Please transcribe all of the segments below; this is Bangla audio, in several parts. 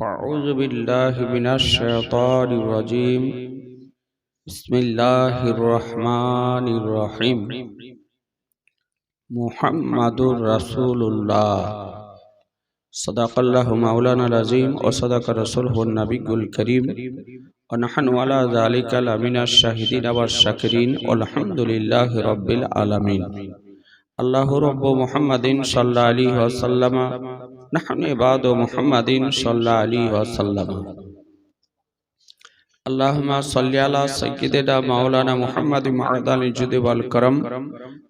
فأعوذ بالله من الشيطان الرجيم بسم الله الرحمن الرحيم محمد رسول الله صدق الله مولانا العظيم وصدق رسوله النبي الكريم ونحن على ذلك لمن الشاهدين والشاكرين والحمد لله رب العالمين الله رب محمد صلى الله عليه وسلم نحن عباد محمد صلى الله عليه وسلم اللهم صل على سيدنا مولانا محمد معدن الجود والكرم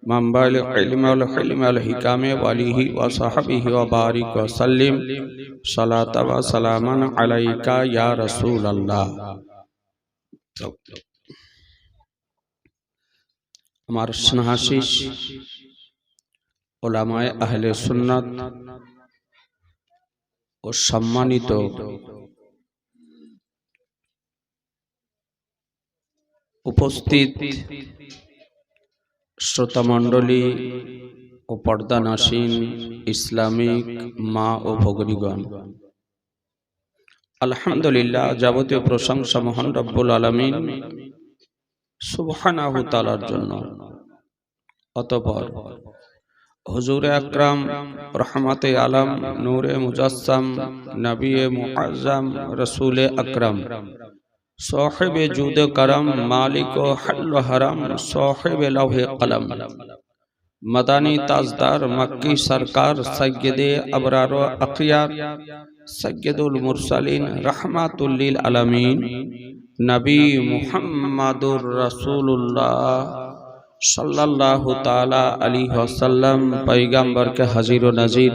منبع العلم والحلم والحكام وآله وصحبه وبارك وسلم صلاة وسلاما عليك يا رسول الله আমার স্নেহাশিস ওলামায় আহলে সুন্নাত ও সম্মানিত। উপস্থিত শ্রোতামণ্ডলী ও পর্দানাসীন ইসলামিক মা ও ভগনীগণ, আলহামদুলিল্লাহ যাবতীয় প্রশংসা মহান রব্বুল আলমিন সুবহানাহু তালার জন্য। অতপর حضور اکرم، رحمت عالم، نور مجسم، نبی معظم، رسول اکرم، صاحب جود کرم، مالک و حل و حرم، صاحب لوح قلم مدانی تازدار، مکی سرکار، سید ابرار و اقیار سید المرسلین، رحمت للعالمین، نبی محمد الرسول اللہ সাল্লাল্লাহু তাআলা আলাইহি ওয়াসাল্লাম পয়গম্বরকে হাজির ও নাজির।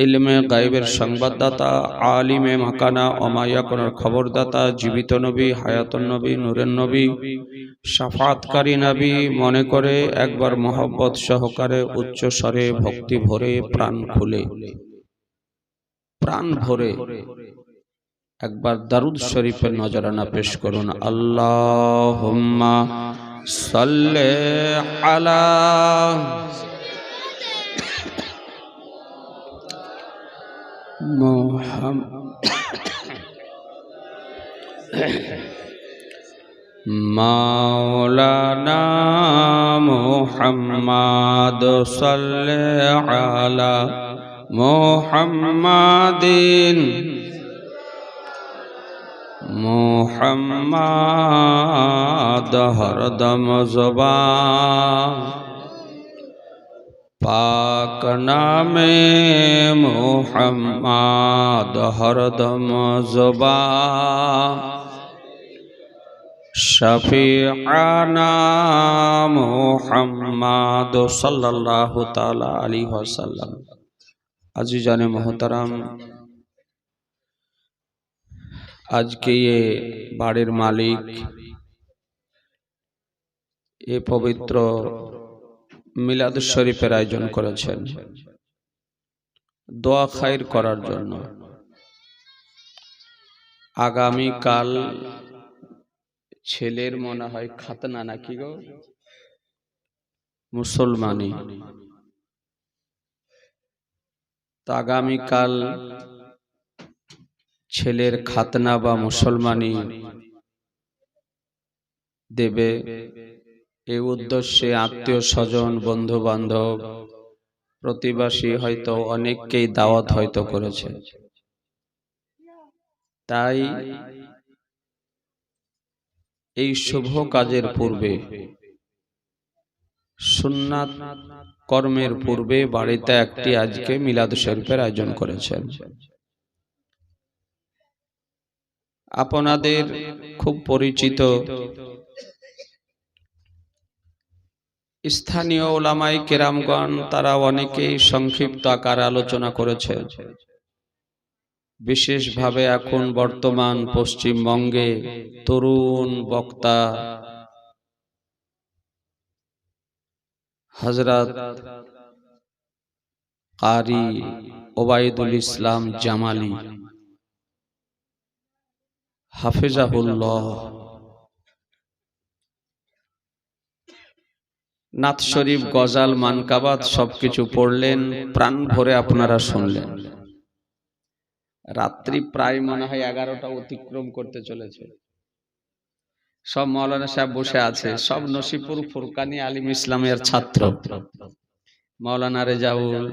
ইলমে গায়বের সংবাদদাতা, আলিমে মাকানা অমায়াকনের খবরদাতা, জীবিত নবী, হায়াতুন নবী, নূরের নবী, সাফাতকারী নবী মনে করে একবার মহব্বত সহকারে উচ্চ স্বরে ভক্তি ভরে প্রাণ খুলে। প্রাণ ভরে। একবার দারুদ শরীফের নজরানা পেশ করুন। আল্লাহুম্মা صل على مولانا محمد صل على محمد. মোহাম্মদ হরদম জবান। পাক নামে মোহাম্মদ হরদম জবান। শফিআনা মোহাম্মদ সাল্লাল্লাহু তাআলা আলাইহি ওয়াসাল্লাম। আজিজানে আজকে এ বাড়ির মালিক, এ পবিত্র মিলাদ শরীফের আয়োজন করেছেন। দোয়া খাইর করার জন্য। আগামী কাল ছেলের মনে হয় খাতনা নাকি গো? মুসলমানি। আগামীকাল ছেলের খাতনা বা মুসলমানি দেবে এই উদ্দেশ্যে আত্মীয় স্বজন বন্ধু বান্ধব প্রতিবাসী হয়তো অনেককেই দাওয়াত হয়তো করেছে। তাই এই শুভ কাজের পূর্বে, সুন্নাত কর্মের পূর্বে বাড়িতে একটি আজকে মিলাদ শরীফের আয়োজন করেছেন। আপনাদের খুব পরিচিত। স্থানীয় ওলামাই কেরামগণ, তারা অনেকেই সংক্ষিপ্ত আকার আলোচনা করেছে। বিশেষভাবে এখন বর্তমান পশ্চিমবঙ্গে তরুণ বক্তা হজরত কারি ওবায়দুল ইসলাম জামালি। হাফেজাহুল্লাহ। নাথ শরীফ, গজাল, মানকাবাত সবকিছু পড়লেন, প্রাণ ভরে আপনারা শুনলেন। রাত্রি প্রায় মনে হয় এগারোটা অতিক্রম করতে চলেছে। সব মৌলানা সাহেব বসে আছে, সব নসিপুর ফুরকানি আলিম ইসলামের ছাত্র। মৌলানা রেজাউল,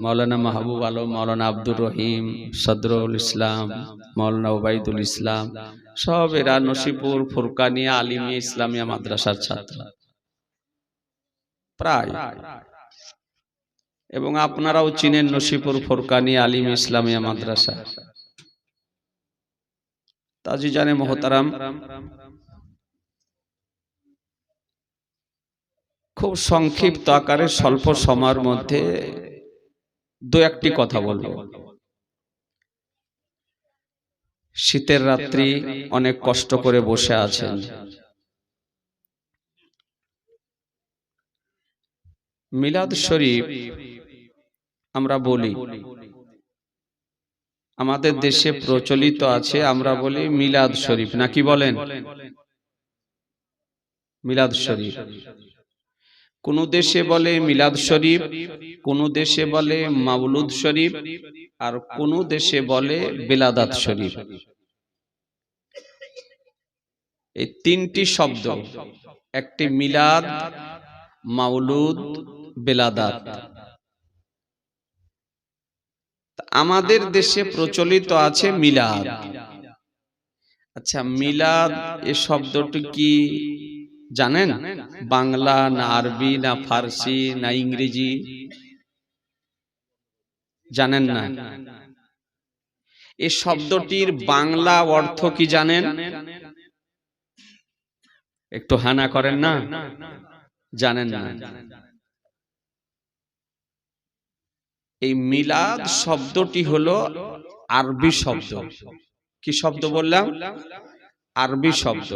মৌলানা মাহবুব আলম, মৌলানা আব্দুর রহিম, সদরুল ইসলাম, মৌলানা ওবায়দুল ইসলাম, সব এরা নসিপুর, ফুরকানিয়া আলিমিয়া ইসলামিয়া মাদ্রাসার ছাত্র। প্রায়। এবং আপনারাও চিনেন নসিপুর ফুরকানি আলিম ইসলামিয়া মাদ্রাসা। তাজি জানে মোহতারাম। খুব সংক্ষিপ্ত আকারে স্বল্প সময়ের মধ্যে দু একটি কথা বলব। শীতের রাত্রি অনেক কষ্ট করে বসে আছেন। মিলাদ শরীফ আমরা বলি, আমাদের দেশে প্রচলিত আছে আমরা বলি মিলাদ শরীফ। নাকি বলেন? মিলাদ শরীফ। কোন দেশে বলে মিলাদ শরীফ, কোন দেশে বলে মাউলুদ শরীফ, আর কোন দেশে বলে বেলাদাত শরীফ। এই তিনটি শব্দ, একটি মিলাদ মাউলুদ বেলাদাত। আমাদের দেশে প্রচলিত আছে মিলাদ। আচ্ছা মিলাদ এ শব্দটি কি? জানেন? বাংলা না আরবি না ফার্সি না ইংরেজি। জানেন না? এ শব্দটির বাংলা অর্থ কি জানেন? একটু হানা করেন না? জানেন না। এই মিলাদ শব্দটি হলো আরবি শব্দ। কি শব্দ বললাম? আরবি শব্দ।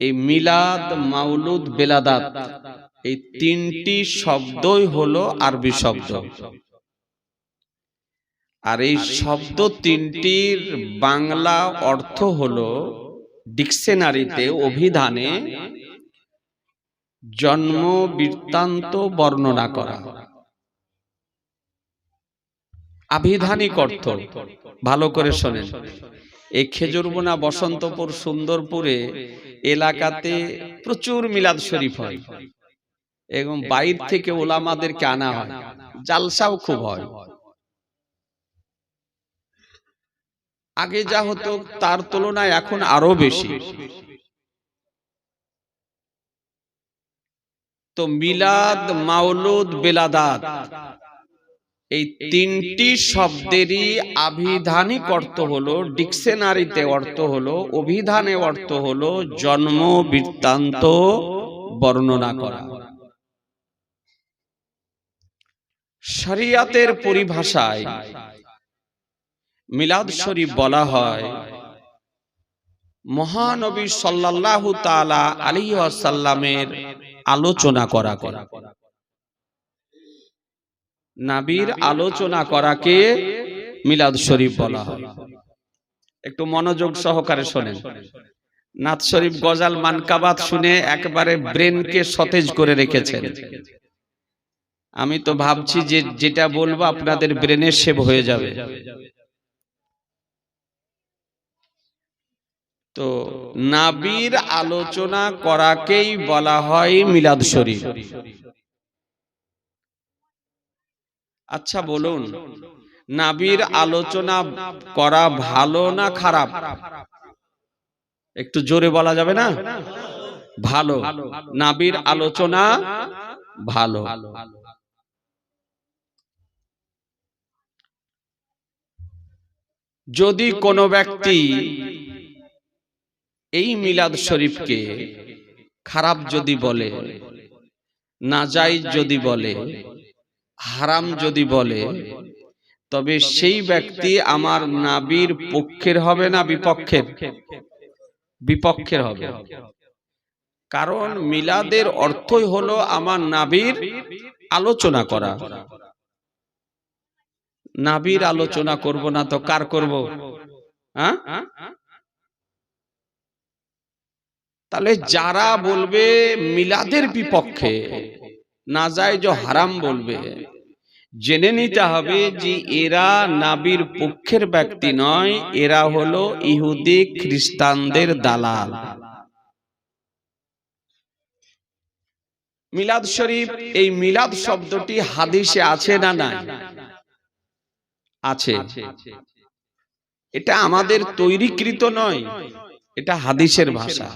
এই মিলাদ, মাউলুদ, বেলাদাত এই তিনটি শব্দই হলো আরবি শব্দ। আর এই শব্দ তিনটির বাংলা অর্থ হলো ডিকশনারিতে অভিধানে জন্ম, বৃত্তান্ত বর্ণনা করা। আভিধানিক অর্থ। ভালো করে শোনেন। এই খেজুরবোনা বসন্তপুর, সুন্দরপুরে এলাকাতে প্রচুর মিলাদ শরীফ হয়। এবং বাইর থেকে ওলামাদেরকে আনা হয়। জালসাও খুব হয়। আগে যা হতো, তার তুলনায় এখন আরও বেশি। তো মিলাদ মাওলুদ বেলাদাত। এই তিনটি শব্দেরই আবিধানিক অর্থ হলো ডিকশনারিতে অর্থ হলো অভিধানে অর্থ হলো জন্ম বৃত্তান্ত বর্ণনা করা। শরিয়াতের পরিভাষায় মিলাদ শরীফ বলা হয় মহানবী সাল্লাল্লাহু তাআলা আলাইহি ওয়াসাল্লামের আলোচনা করা। করা। নাবির আলোচনা করাকে মিলাদ শরীফ বলা হয়। একটু মনোযোগ সহকারে শোনেন। নাথ শরীফ গজাল মানকাবাত শুনে একবারে ব্রেনকে সতেজ করে রেখেছেন। আমি তো ভাবছি যে যেটা বলব আপনাদের ব্রেনের সেভ হয়ে যাবে। তো নাবির আলোচনা করাকেই বলা হয় মিলাদ শরীফ। আচ্ছা বলুন। নাবির আলোচনা করা ভালো না খারাপ? একটু জোরে বলা যাবে না? ভালো। নাবির আলোচনা ভালো। যদি কোনো ব্যক্তি এই মিলাদ শরীফকে খারাপ যদি বলে নাজাইজ যদি বলে হারাম যদি বলে তবে সেই ব্যক্তি আমার নাবির পক্ষের হবে না বিপক্ষের? বিপক্ষের হবে। কারণ মিলাদের অর্থই হলো আমার নাবির আলোচনা করা। নাবির আলোচনা করব না তো কার করব? হ্যাঁ? তাহলে যারা বলবে মিলাদের বিপক্ষে না যায় যে হারাম বলবে। জেনে নিতে হবে যে এরা নাবির পক্ষের ব্যক্তি নয়, এরা হলো ইহুদি খ্রিস্টানদের দালাল। মিলাদ শরীফ, এই মিলাদ শব্দটি হাদিসে আছে না নাই? আছে। এটা আমাদের তৈরিকৃত নয়, এটা হাদিসের ভাষা।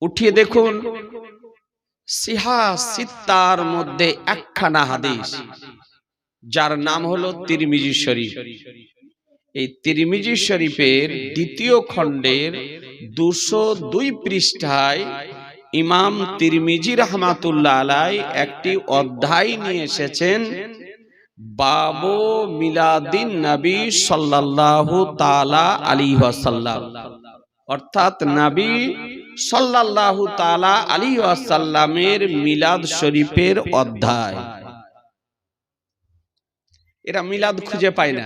উঠিয়ে দেখুন সিহা সিত্তার মধ্যে একখানা হাদিস, যার নাম হলো তিরমিজি শরীফ। এই তিরমিজি শরীফের দ্বিতীয় খণ্ডের দুশো দুই পৃষ্ঠায় ইমাম তিরমিজি রহমাতুল্লাহ আলাই একটি অধ্যায় নিয়ে এসেছেন, বাবু মিলাদিন নবী সাল্লাল্লাহু তাআলা আলাইহি ওয়াসাল্লাম। অর্থাৎ নবী সাল্লাল্লাহু তাআলা আলাইহি ওয়াসাল্লামের মিলাদ শরীফের অধ্যায়। এরা মিলাদ খুঁজে পায় না।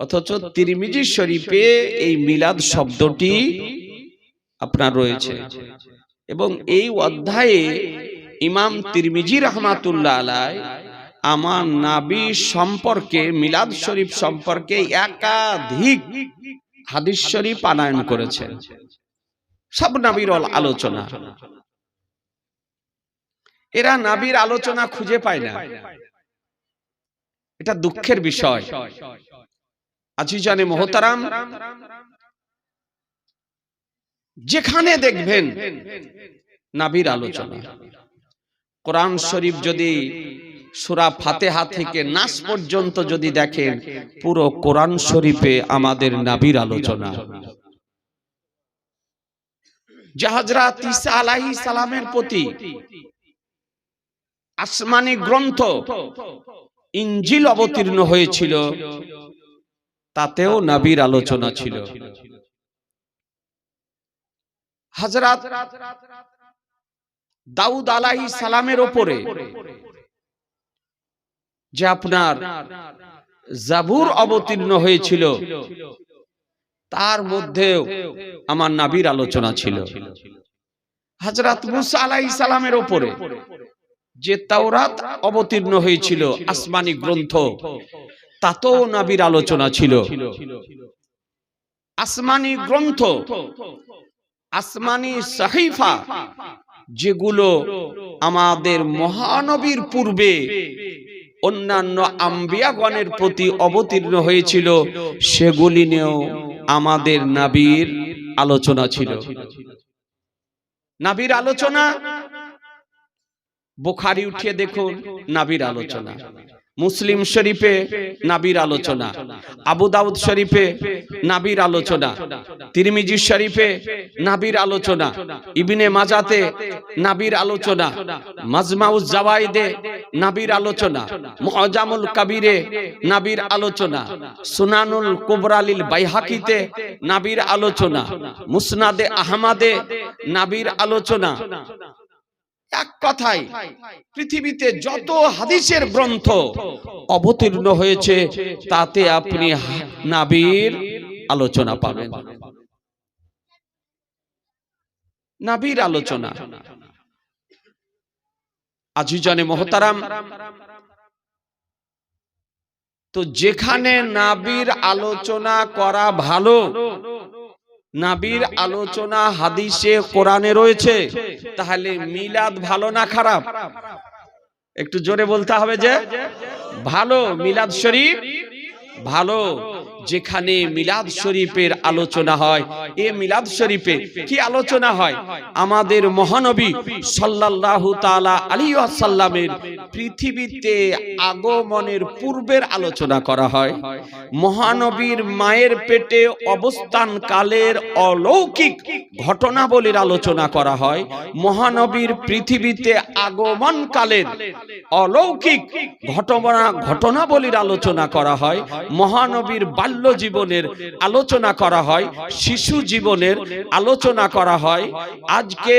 অথচ তিরমিজি শরীফে এই মিলাদ শব্দটি আপনার রয়েছে। এবং এই অধ্যায়ে ইমাম তিরমিজি রহমাতুল্লাহ আলাই আমার নাবি সম্পর্কে, মিলাদ শরীফ সম্পর্কে একাধিক হাদিস শরীফ আনায়ন করেছেন। সব নাবির আলোচনা। এরা নাবির আলোচনা খুঁজে পায় না। এটা দুঃখের বিষয়। আজি জানে মোহতারাম, যেখানে দেখবেন নাবির আলোচনা। কোরআন শরীফ যদি সুরা ফাতেহা থেকে নাস পর্যন্ত যদি দেখেন, পুরো কোরআন শরীফে আমাদের নাবির আলোচনা। তিসা আলাহি সালামের প্রতি আসমানি গ্রন্থ ইঞ্জিল অবতীর্ণ হয়েছিল, তাতেও নাবির আলোচনা ছিল। হাজরাত দাউদ আলাহি সালামের ওপরে যে আপনার জাবুর অবতীর্ণ হয়েছিল তার মধ্যেও আমার নাবির আলোচনা ছিল। হাজরাত মুসা আলাহি সালামের ওপরে যে তাওরাত অবতীর্ণ হয়েছিল আসমানি গ্রন্থ তাতেও নাবির আলোচনা ছিল। আসমানি গ্রন্থ আসমানি সাহিফা যেগুলো আমাদের মহানবীর পূর্বে অন্যান্য আম্বিয়াগণের প্রতি অবতীর্ণ হয়েছিল সেগুলি নিয়েও আমাদের নাবির আলোচনা ছিল। নাবির আলোচনা? বোখারি উঠিয়ে দেখুন নাবির আলোচনা। মুসলিম শরীফে নাবির আলোচনা, আবু দাউদ শরীফে নাবির আলোচনা, তিরমিজি শরীফে নাবির আলোচনা, ইবিনে মাজাতে নাবির আলোচনা, মাজমাউজ জাওয়াইদে নাবির আলোচনা, মুআজামুল কাবিরে নাবির আলোচনা, সুনানুল কুবরালিল বাইহাকিতে নাবির আলোচনা, মুসনাদে আহমাদে নাবির আলোচনা এক কথায়, পৃথিবীতে যত হাদিসের গ্রন্থ অবতীর্ণ হয়েছে, তাতে আপনি নাবির আলোচনা পাবেন। নাবির আলোচনা। আজিজনে মহতারাম, তো যেখানে নাবির আলোচনা করা ভালো নাবির আলোচনা হাদিসে কোরআনে রয়েছে। তাহলে মিলাদ ভালো না খারাপ? একটু জোরে বলতে হবে যে ভালো মিলাদ শরীফ? ভালো। যেখানে মিলাদ শরীফের আলোচনা হয়, এ মিলাদ শরীফে কি আলোচনা হয়? আমাদের মহানবী সাল্লাল্লাহু তাআলা আলাইহি ওয়াসাল্লামের পৃথিবীতে আগমনের পূর্বের আলোচনা করা হয়। মহানবীর মায়ের পেটে অবস্থান কালের অলৌকিক ঘটনাবলীর আলোচনা করা হয়। মহানবীর পৃথিবীতে আগমন কালের অলৌকিক ঘটনা ঘটনাবলীর আলোচনা করা হয়। মহানবীর বাল্য বাল্য জীবনের আলোচনা করা হয় শিশু জীবনের আলোচনা করা হয় আজকে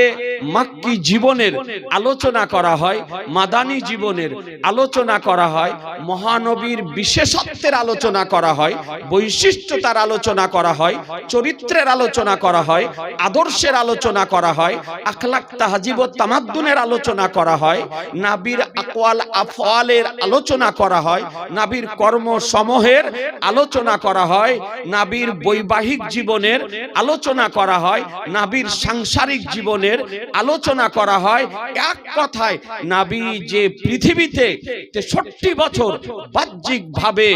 মাক্কি জীবনের আলোচনা করা হয় মাদানী জীবনের আলোচনা করা হয় মহানবীর বিশেষত্বের আলোচনা করা হয় বৈশিষ্ট্যতার আলোচনা করা হয় চরিত্রের আলোচনা করা হয় আদর্শের আলোচনা করা হয় আখলাক তাহাজিব তামাদ্দুনের আলোচনা করা হয় নাবির আকওয়াল আফওয়ালের আলোচনা করা হয় নাবির কর্ম সমূহের আলোচনা করা হয়, নাবির বৈবাহিক জীবনের আলোচনা করা হয়, নাবির সাংসারিক জীবনের আলোচনা করা হয়। এক কথায়, নাবি যে পৃথিবীতে তেষট্টি বছর বাহ্যিক ভাবে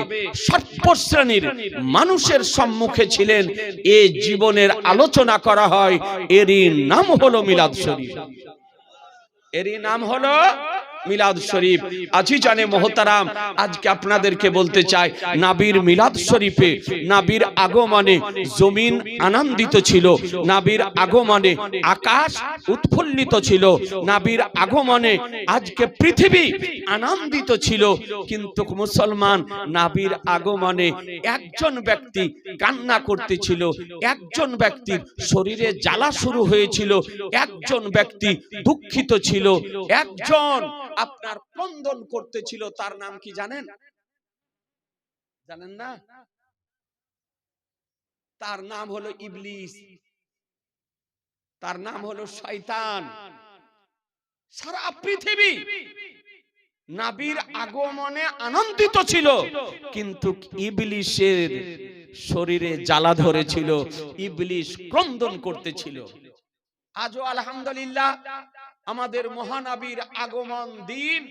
সর্বশ্রেণীর মানুষের সম্মুখে ছিলেন, এ জীবনের আলোচনা করা হয়। এরই নাম হলো মিলাদ শরীফ। এরই নাম হলো মিলাদ শরীফ। আজি জানে মোহতারাম আজকে আপনাদেরকে বলতে চাই নাবির মিলাদ শরীফে নাবির আগমনে জমিন আনন্দিত ছিল নাবির আগমনে আকাশ উৎফুল্লিত ছিল নাবির আগমনে আজকে পৃথিবী আনন্দিত ছিল কিন্তু মুসলমান নাবির আগমনে একজন ব্যক্তি কান্না করতেছিল একজন ব্যক্তির শরীরে জ্বালা শুরু হয়েছিল একজন ব্যক্তি দুঃখিত ছিল একজন আপনার ক্রন্দন করতেছিল, তার নাম কি জানেন? জানেন না? তার নাম হলো ইবলিস। তার নাম হলো শয়তান। সারা পৃথিবী নাবির আগমনে আনন্দিত ছিল, কিন্তু ইবলিশের শরীরে জ্বালা ধরেছিল ইবলিশ ক্রন্দন করতেছিল। আজও আলহামদুলিল্লাহ আমাদের মহানবীর আগমন দিন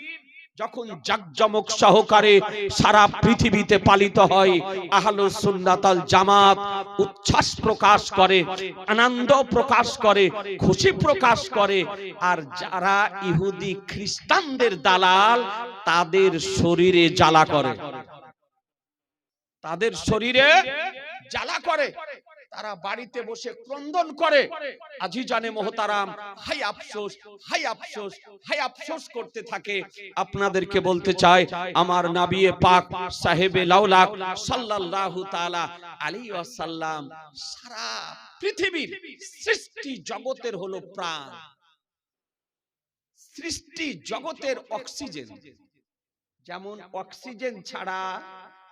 যখন জাকজমক সহকারে সারা পৃথিবীতে পালিত হয় আহলে সুন্নাতাল জামাত উচ্ছ্বাস প্রকাশ করে আনন্দ প্রকাশ করে খুশি প্রকাশ করে। আর যারা ইহুদি খ্রিস্টানদের দালাল তাদের শরীরে জ্বালা করে। তাদের শরীরে জ্বালা করে। তারা বাড়িতে বসে ক্রন্দন করে। আজি জানে মোহতারাম হাই আফসোস হাই আফসোস হাই আফসোস করতে থাকে। আপনাদেরকে বলতে চাই, আমার নাবিয়ে পাক সাহেবে লাউলাক সাল্লাল্লাহু তাআলা আলাইহি ওয়াসাল্লাম সারা পৃথিবীর সৃষ্টি জগতের হলো প্রাণ। সৃষ্টি জগতের অক্সিজেন। যেমন অক্সিজেন ছাড়া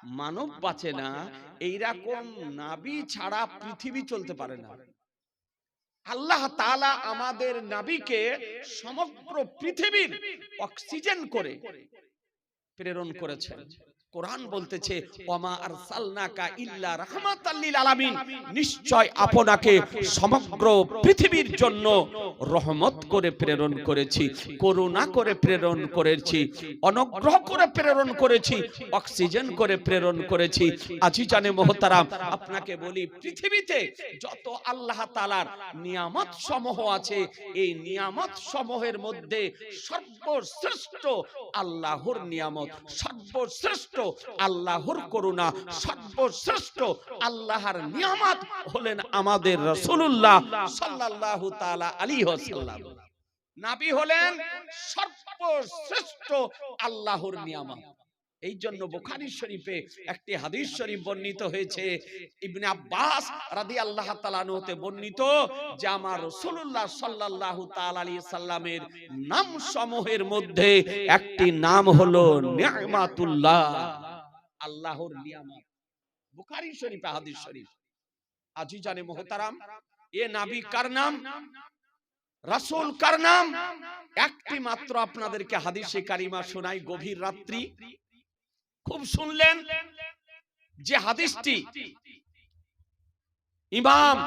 মানব বাঁচে না এইরকম নাবি ছাড়া পৃথিবী চলতে পারে না। আল্লাহ তালা আমাদের নাবিকে সমগ্র পৃথিবীর অক্সিজেন করে প্রেরণ করেছেন। কোরআন বলতেছে ওমা আরসালনাকা ইল্লা রাহমাতাল লিল আলামিন নিশ্চয় আপনাকে সমগ্র পৃথিবীর জন্য রহমত করে প্রেরণ করেছি করুণা করে প্রেরণ করেছি অনুগ্রহ করে প্রেরণ করেছি অক্সিজেন করে প্রেরণ করেছি। আজি জানে মোহতারাম আপনাকে বলি পৃথিবীতে যত আল্লাহ তাআলার নিয়ামত সমূহ আছে এই নিয়ামত সমূহের মধ্যে সর্বশ্রেষ্ঠ আল্লাহর নিয়ামত সর্বশ্রেষ্ঠ আল্লাহর করুণা, সর্বশ্রেষ্ঠ আল্লাহর নিয়ামত হলেন আমাদের রসুল্লাহ সাল্লাল্লাহু তাআলা আলাইহি ওয়াসাল্লাম। নাবি হলেন সর্বশ্রেষ্ঠ আল্লাহর নিয়ামত। এই জন্য বুখারী শরীফে একটি হাদিস শরীফ বর্ণিত হয়েছে। ইবনে আব্বাস রাদিয়াল্লাহু তাআলা হতে বর্ণিত যে আমার রাসূলুল্লাহ সাল্লাল্লাহু তাআলা আলাইহি সাল্লামের নাম সমূহের মধ্যে একটি নাম হলো নিয়ামাতুল্লাহ। আল্লাহর নিয়ামত। বুখারী শরীফে হাদিস শরীফ। আজি জানে মোহতারাম। এ নাবী কার নাম? রাসূল কার নাম? একটি মাত্র আপনাদেরকে হাদিসে কারিমা শোনাই গভীর রাত্রি। খুব শুনলেন যে হাদিসটি ইমাম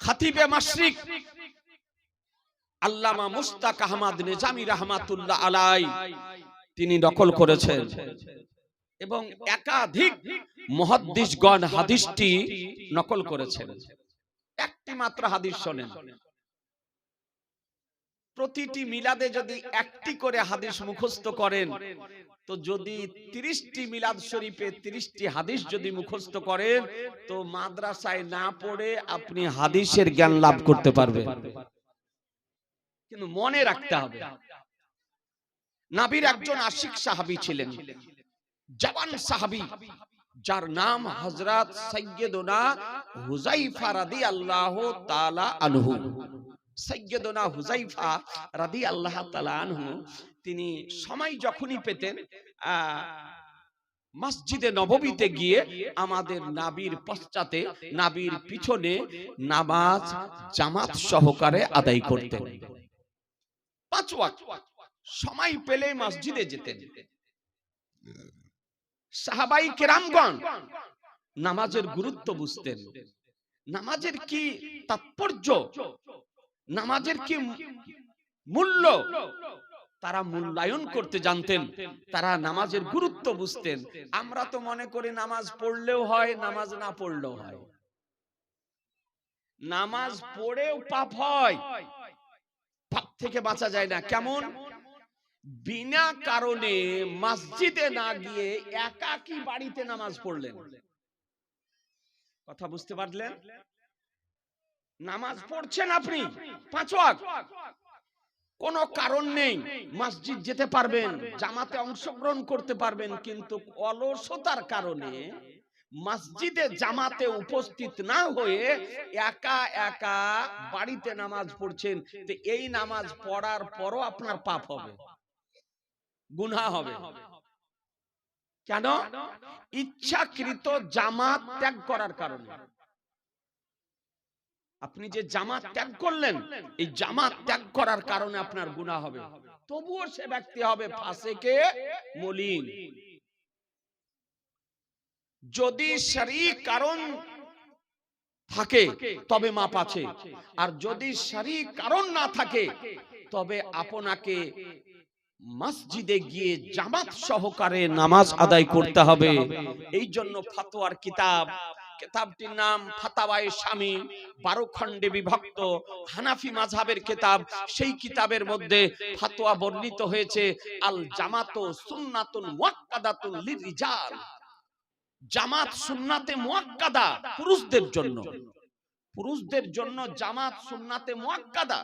খাতিবে মাশরিক আল্লামা মুস্তাক আহমদ নিজামী রহমাতুল্লাহ আলাই তিনি নকল করেছেন। এবং একাধিক মুহাদ্দিসগণ হাদিসটি নকল করেছেন। একটি মাত্র হাদিস শোনেন। প্রতিটি মিলাদে যদি একটি করে হাদিস মুখস্থ করেন, তো যদি তিরিশটি মিলাদ শরীফে তিরিশটি হাদিস যদি মুখস্থ করেন, তো মাদ্রাসায় না পড়ে আপনি হাদিসের জ্ঞান লাভ করতে পারবেন। কিন্তু মনে রাখতে হবে, নাবির একজন আশিক সাহাবী ছিলেন, জওয়ান সাহাবী, যার নাম হযরত সৈয়দনা হুজাইফা রাদিয়াল্লাহু তাআলা আনহু। সৈয়দনা হুজাইফা রাদিয়াল্লাহু তাআলা আনহু, তিনি সময় যখনই পেতেন মসজিদে নববীতে গিয়ে আমাদের নাবির পশ্চাতে, নাবির পিছনে নামাজ জামাত সহকারে আদায় করতেন। পাঁচ সময় পেলে মসজিদে যেতেন। সাহাবাই কেরামগণ নামাজের গুরুত্ব বুঝতেন। নামাজের কি তাৎপর্য? নামাজের কি মূল্য? তারা মূল্যায়ন করতে জানতেন তারা নামাজের গুরুত্ব বুঝতেন। আমরা তো মনে করি নামাজ পড়লেও হয় নামাজ না পড়লেও হয়। নামাজ পড়েও পাপ হয়। পাপ থেকে বাঁচা যায় না। কেমন? বিনা কারণে মসজিদে না গিয়ে একাকি বাড়িতে নামাজ পড়লেন। কথা বুঝতে পারলেন? নামাজ পড়ছেন আপনি? পাঁচ কোনো কারণ নেই, মসজিদ যেতে পারবেন, জামাতে অংশগ্রহণ করতে পারবেন, কিন্তু অলসতার কারণে মসজিদে জামাতে উপস্থিত না হয়ে একা একা বাড়িতে নামাজ পড়ছেন। তো এই নামাজ পড়ার পরও আপনার পাপ হবে, গুনাহ হবে। কেন? ইচ্ছাকৃত জামাত ত্যাগ করার কারণে। আপনি যে জামাত ত্যাগ করলেন এই জামাত ত্যাগ করার কারণে আপনার গুনাহ হবে। তবুও সে ব্যক্তি হবে ফাসেকে মলিন। যদি শারীরিক কারণ থাকে তবে মাপ আছে। আর যদি শারীরিক কারণ না থাকে তবে আপনাকে মসজিদে গিয়ে জামাত সহকারে নামাজ আদায় করতে হবে। এই জন্য ফাতোয়ার কিতাব কিতাবটির নাম ফাতাওয়ায়ে স্বামী বারো খণ্ডে বিভক্ত হানাফি মাযহাবের কিতাব। সেই কিতাবের মধ্যে ফাতোয়া বর্ণিত হয়েছে, আল জামাতু সুন্নাতুন মুআক্কাদাতুন লিরিজাল জামাত সুন্নাতে মুআক্কাদা পুরুষদের জন্য। পুরুষদের জন্য জামাত সুন্নাতে মুআক্কাদা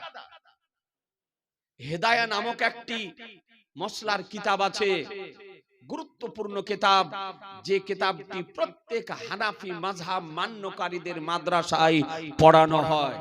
হেদায়া নামক একটি মশলার কিতাব আছে। গুরুত্বপূর্ণ কিতাব যে কিতাবটি প্রত্যেক হানাফি মাঝাব মান্যকারীদের মাদ্রাসায় পড়ানো হয়।